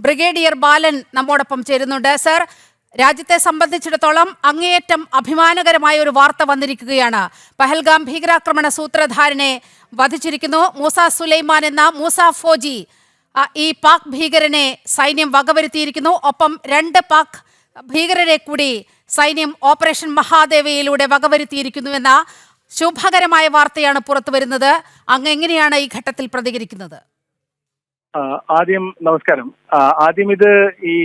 Brigadier ബാലൻ നമ്മോടൊപ്പം ചേരുന്നുണ്ട്. Sir രാജ്യത്തെ സംബന്ധിച്ചിടത്തോളം അങ്ങേയറ്റം അഭിമാനകരമായ ഒരു വാർത്ത വന്നിരിക്കുകയാണ്. പഹൽഗാം ഭീകരാക്രമണ സൂത്രധാരനെ വധിച്ചിരിക്കുന്നു. മൂസ സുലൈമാൻ എന്ന മൂസ ഫോജി ഈ പാക് ഭീകരനെ സൈന്യം വകവരുത്തിയിരിക്കുന്നു. ഒപ്പം രണ്ട് പാക് ഭീകരരെ കൂടി സൈന്യം ഓപ്പറേഷൻ മഹാദേവയിലൂടെ വകവരുത്തിയിരിക്കുന്നു എന്ന ശുഭകരമായ വാർത്തയാണ് പുറത്തു വരുന്നത് അങ്ങ് എങ്ങനെയാണ് ഈ ഘട്ടത്തിൽ പ്രതികരിക്കുന്നത്? ആദ്യം നമസ്കാരം. ആദ്യം ഇത് ഈ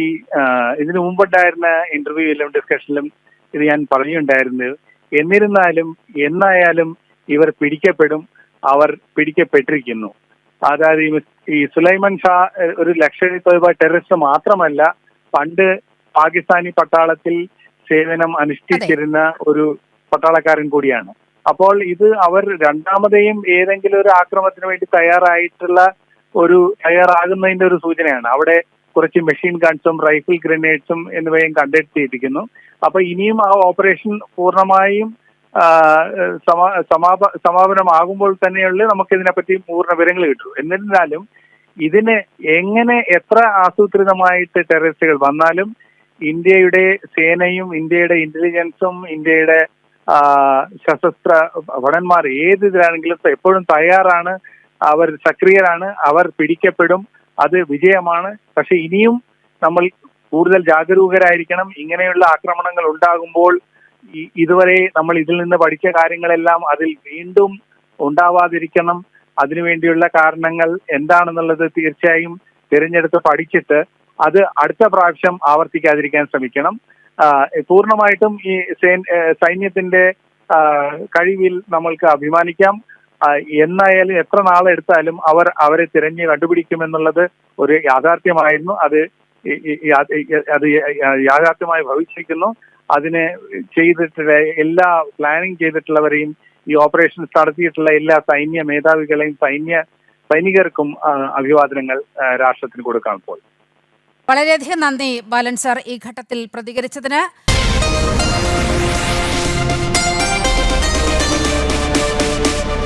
ഇതിനു മുമ്പുണ്ടായിരുന്ന ഇന്റർവ്യൂയിലും ഡിസ്കഷനിലും ഇത് ഞാൻ പറഞ്ഞിട്ടുണ്ടായിരുന്നു. എന്നിരുന്നാലും എന്നായാലും ഇവർ പിടിക്കപ്പെടും അവർ പിടിക്കപ്പെട്ടിരിക്കുന്നു. അതായത് ഈ സുലൈമാൻ ഷാ ഒരു ലക്ഷറി തൊഴിൽ ടെററിസ്റ്റ് മാത്രമല്ല പണ്ട് പാകിസ്ഥാനി പട്ടാളത്തിൽ സേവനം അനുഷ്ഠിച്ചിരുന്ന ഒരു പട്ടാളക്കാരൻ കൂടിയാണ്. അപ്പോൾ ഇത് അവർ രണ്ടാമതെയും ഏതെങ്കിലും ഒരു ആക്രമണത്തിന് വേണ്ടി തയ്യാറായിട്ടുള്ള ഒരു തയ്യാറാകുന്നതിന്റെ ഒരു സൂചനയാണ്. അവിടെ കുറച്ച് മെഷീൻ ഗൺസും റൈഫിൾ ഗ്രനേഡ്സും എന്നിവയും ചെയ്തിരിക്കുന്നു അപ്പൊ ഇനിയും ആ ഓപ്പറേഷൻ പൂർണമായും സമാപ സമാപനമാകുമ്പോൾ തന്നെയുള്ള നമുക്ക് ഇതിനെപ്പറ്റി പൂർണ വിവരങ്ങൾ കിട്ടൂ. എന്നിരുന്നാലും ഇതിന് എങ്ങനെ എത്ര ആസൂത്രിതമായിട്ട് ടെററിസ്റ്റുകൾ വന്നാലും ഇന്ത്യയുടെ സേനയും ഇന്ത്യയുടെ ഇന്റലിജൻസും ഇന്ത്യയുടെ സശസ്ത്ര ഭടന്മാർ ഏത് ഇതിലാണെങ്കിലും എപ്പോഴും തയ്യാറാണ് അവർ സക്രിയരാണ് അവർ പിടിക്കപ്പെടും അത് വിജയമാണ്. പക്ഷെ ഇനിയും നമ്മൾ കൂടുതൽ ജാഗരൂകരായിരിക്കണം. ഇങ്ങനെയുള്ള ആക്രമണങ്ങൾ ഉണ്ടാകുമ്പോൾ ഇതുവരെ നമ്മൾ ഇതിൽ നിന്ന് പഠിച്ച കാര്യങ്ങളെല്ലാം അതിൽ വീണ്ടും ഉണ്ടാവാതിരിക്കണം. അതിനുവേണ്ടിയുള്ള കാരണങ്ങൾ എന്താണെന്നുള്ളത് തീർച്ചയായും തിരഞ്ഞെടുത്ത് പഠിച്ചിട്ട് അത് അടുത്ത പ്രാവശ്യം ആവർത്തിക്കാതിരിക്കാൻ ശ്രമിക്കണം. പൂർണമായിട്ടും ഈ സൈന്യത്തിന്റെ കഴിവിൽ നമ്മൾക്ക് അഭിമാനിക്കാം. എന്നായാലും എത്ര നാളെടുത്താലും അവർ അവരെ തിരഞ്ഞ് കണ്ടുപിടിക്കുമെന്നുള്ളത് ഒരു യാഥാർത്ഥ്യമായിരുന്നു. അത് അത് യാഥാർത്ഥ്യമായി ഭവിച്ചിരിക്കുന്നു. അതിനെ ചെയ്തിട്ടുള്ള എല്ലാ പ്ലാനിങ് ചെയ്തിട്ടുള്ളവരെയും ഈ ഓപ്പറേഷൻസ് നടത്തിയിട്ടുള്ള എല്ലാ സൈന്യ മേധാവികളെയും സൈന്യ സൈനികർക്കും അഭിവാദനങ്ങൾ രാഷ്ട്രത്തിന് കൊടുക്കാൻ പോയി വളരെയധികം നന്ദി ബാലൻ സാർ ഈ ഘട്ടത്തിൽ പ്രതികരിച്ചതിന്.